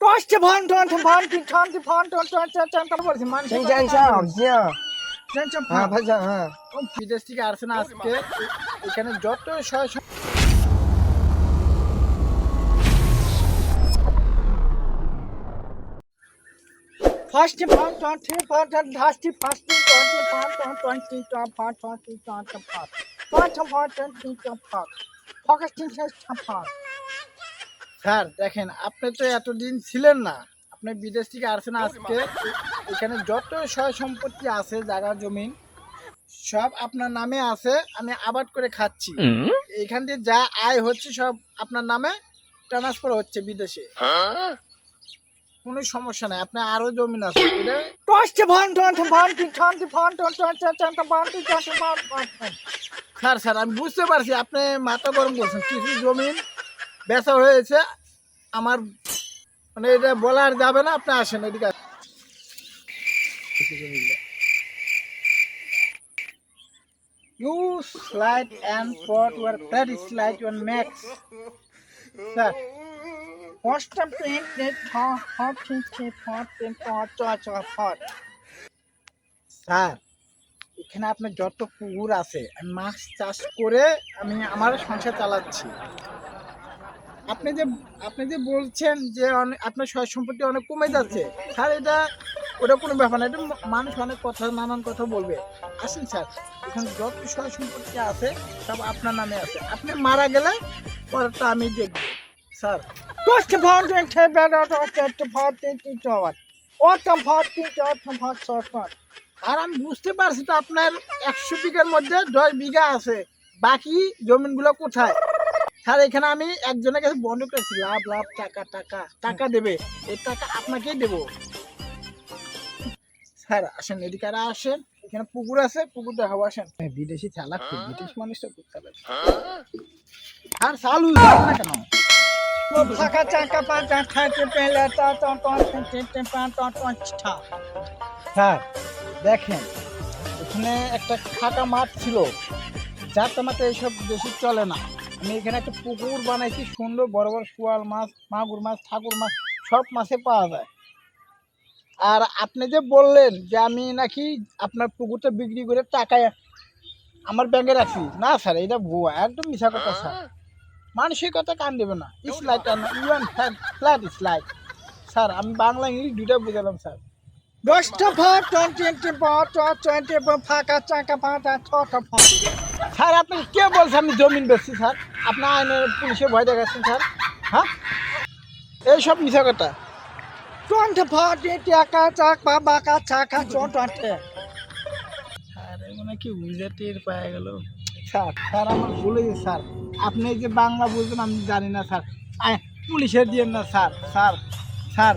Gosh, Japan, Japan, Japan, Japan, Japan, Japan, Japan, Japan, Japan, Japan, Japan, Japan, হ্যাঁ ভাই হ্যাঁ বিদেশ থেকে আসছে না আজকে এখানে যত সয় ফার্স্ট ফান টন থ্রি ফান টন ধাস্তি ফার্স্ট টন টন ফান টন টন তিন টন ফান টন তিন টন টন ফান ফান টন ফান টন তিন টন ফান ফকাস তিন ফান স্যার দেখেন আপনি তো এতদিন ছিলেন না। আপনি বিদেশ থেকে আসছেন আজকে। এখানে যত সয় সম্পত্তি আছে জায়গা জমিন সব আপনার নামে আছে আমি আবাদ করে খাচ্ছি। এখান দিয়ে যা আয় হচ্ছে সব আপনার নামে ট্রান্সফার হচ্ছে বিদেশে। কোনো সমস্যা নাই আপনার আরও জমিন আছে। স্যার স্যার আমি বুঝতে পারছি আপনি মাথা গরম করছেন। কিছু জমিন বেচা হয়েছে আমার মানে এটা বলার যাবে না আপনি আসেন এদিকে You slide and put your third slide your max. Sir. First time to paint the hot hot pink pot and pot pot pot. Sir এখানে আপনার যত পুকুর আছে আমি মাছ চাষ করে আমি আমার সংসার চালাচ্ছি আপনি যে আপনি যে বলছেন যে আপনার সয় সম্পত্তি অনেক কমে যাচ্ছে, স্যার, এটা, ওটা কোনো ব্যাপার না, এটা মানুষ অনেক কথা, নানান কথা বলবে। আসেন, স্যার, এখানে যত সয় সম্পত্তি আছে, সব আপনার নামে আছে। আপনি মারা গেলে পরেরটা আমি দেখব, স্যার। আর আমি বুঝতে পারছি তো আপনার একশো বিঘার মধ্যে দশ বিঘা আছে, বাকি জমিনগুলো কোথায়? স্যার এখানে আমি একজনের কাছে বন্ধক করেছি। লাভ লাভ টাকা টাকা। টাকা দেবে। এই টাকা আপনাকেই দেবো। স্যার আসেন এদিকে আসেন। এখানে পুকুর আছে পুকুর দেখাবো আসেন। হ্যাঁ, বিদেশি চালাক বিদেশ মানুষটা খুব খেলা আর সাল না কেন? দেখেন এখানে একটা খাটা মাঠ ছিল। যার তোমাকে এইসব বেশি চলে না। আমি এখানে একটা পুকুর বানাইছি সুন্দর বড় বড় শোয়াল মাছ মাগুর মাছ ঠাকুর মাছ সব মাছে পাওয়া যায়। আর আপনি যে বললেন যে আমি নাকি আপনার পুকুরটা বিক্রি করে টাকায় আমার ব্যাংকে রাখছি না স্যার এটা ভুয়া একদম মিশা কথা স্যার। মানসিকতা কান দেবে না ইসলাইট ইউএন ফ্ল্যাট ইসলাইট স্যার আমি বাংলা ইংলিশ দুইটা বুঝালাম স্যার। দশটা টোয়েন্টি টোয়েন্টি ফাঁকা চাকা ফাঁকা ছটা ভাত স্যার আপনি কে বলছেন আমি জমিন বেচছি স্যার আপনার আইনের পুলিশে ভয় দেখাচ্ছেন স্যার হ্যাঁ? এইসব মিশা কথা। টোয়েন্টি ভাত টাকা চাক বা বাঁকা চাকা টোয়েন্টি মানে কি বুঝে টের পাওয়া গেল। স্যার স্যার আমার ভুলে গেছে স্যার আপনি যে বাংলা বুঝবেন আমি জানি না স্যার আয়, পুলিশে দিয়ে না স্যার স্যার স্যার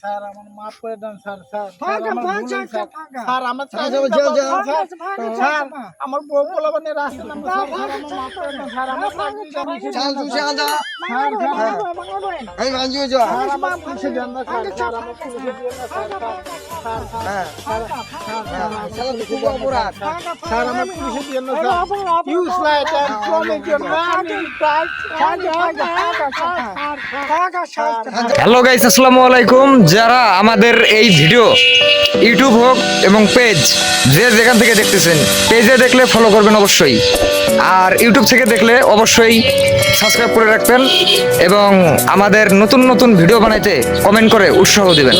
স্যার আমার মাফ করে দেন স্যার স্যার হ্যালো গাইস আসসালামু আলাইকুম আলাইকুম, যারা আমাদের এই ভিডিও, ইউটিউব হোক এবং পেজ, যে যেখান থেকে দেখতেছেন, পেজে দেখলে ফলো করবেন অবশ্যই। আর ইউটিউব থেকে দেখলে অবশ্যই সাবস্ক্রাইব করে রাখবেন এবং আমাদের নতুন নতুন ভিডিও বানাইতে কমেন্ট করে উৎসাহ দিবেন।